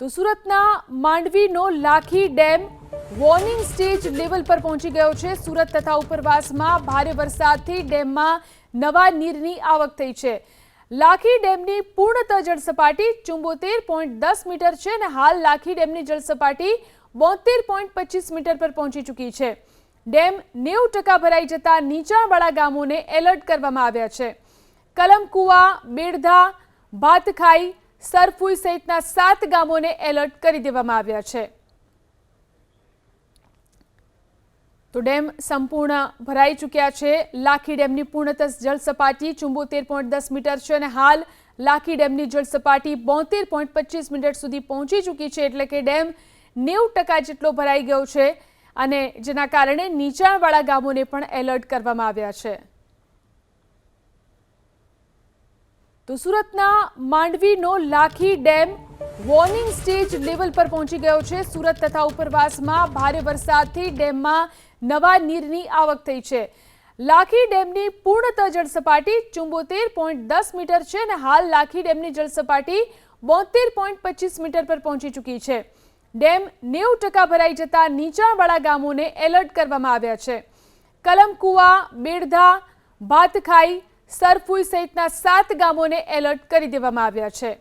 તો સુરતના માંડવીનો Lakhi dam warning stage level પર પહોંચી ગયો છે. સુરત તથા ઉપરવાસમાં ભારે વરસાદથી ડેમમાં નવા નીરની આવક થઈ છે. લાખી ડેમની પૂર્ણતઃ જળસપાટી ચુંબોતેર પોઈન્ટ દસ મીટર છે અને હાલ લાખી ડેમની જળસપાટી બોતેર પોઈન્ટ પચીસ મીટર પર પહોંચી ચૂકી છે. ડેમ નેવું ટકા ભરાઈ જતા નીચાણવાળા ગામોને એલર્ટ કરવામાં આવ્યા છે. કલમકુવા બેડધા ભાતખાઈ સરફુઈ સહિતના સાત ગામોને એલર્ટ કરી દેવામાં આવ્યા છે. તો ડેમ સંપૂર્ણ ભરાઈ ચૂક્યા છે. લાખી ડેમની પૂર્ણતઃ જળસપાટી ચુંબોતેર પોઈન્ટ દસ મીટર છે અને હાલ લાખી ડેમની જળસપાટી બોતેર પોઈન્ટ પચીસ મીટર સુધી પહોંચી ચૂકી છે એટલે કે ડેમ નેવું ટકા જેટલો ભરાઈ ગયો છે અને જેના કારણે નીચાણવાળા ગામોને પણ એલર્ટ કરવામાં આવ્યા છે. તો સુરતના માંડવીનો Lakhi dam warning stage level પર પહોંચી ગયો છે. સુરત તથા ઉપરવાસમાં ભારે વરસાદથી ડેમમાં નવા નીરની આવક થઈ છે. લાખી ડેમની પૂર્ણતઃ જળસપાટી ચુંબોતેર પોઈન્ટ દસ મીટર છે અને હાલ લાખી ડેમની જળસપાટી બોતેર પોઈન્ટ પચીસ મીટર પર પહોંચી ચૂકી છે. ડેમ નેવું ટકા ભરાઈ જતા નીચાણવાળા ગામોને એલર્ટ કરવામાં આવ્યા છે. કલમકુવા, બેડધા, ભાતખાઈ સરફુઈ સહિતના સાત ગામોને એલર્ટ કરી દેવામાં આવ્યા છે.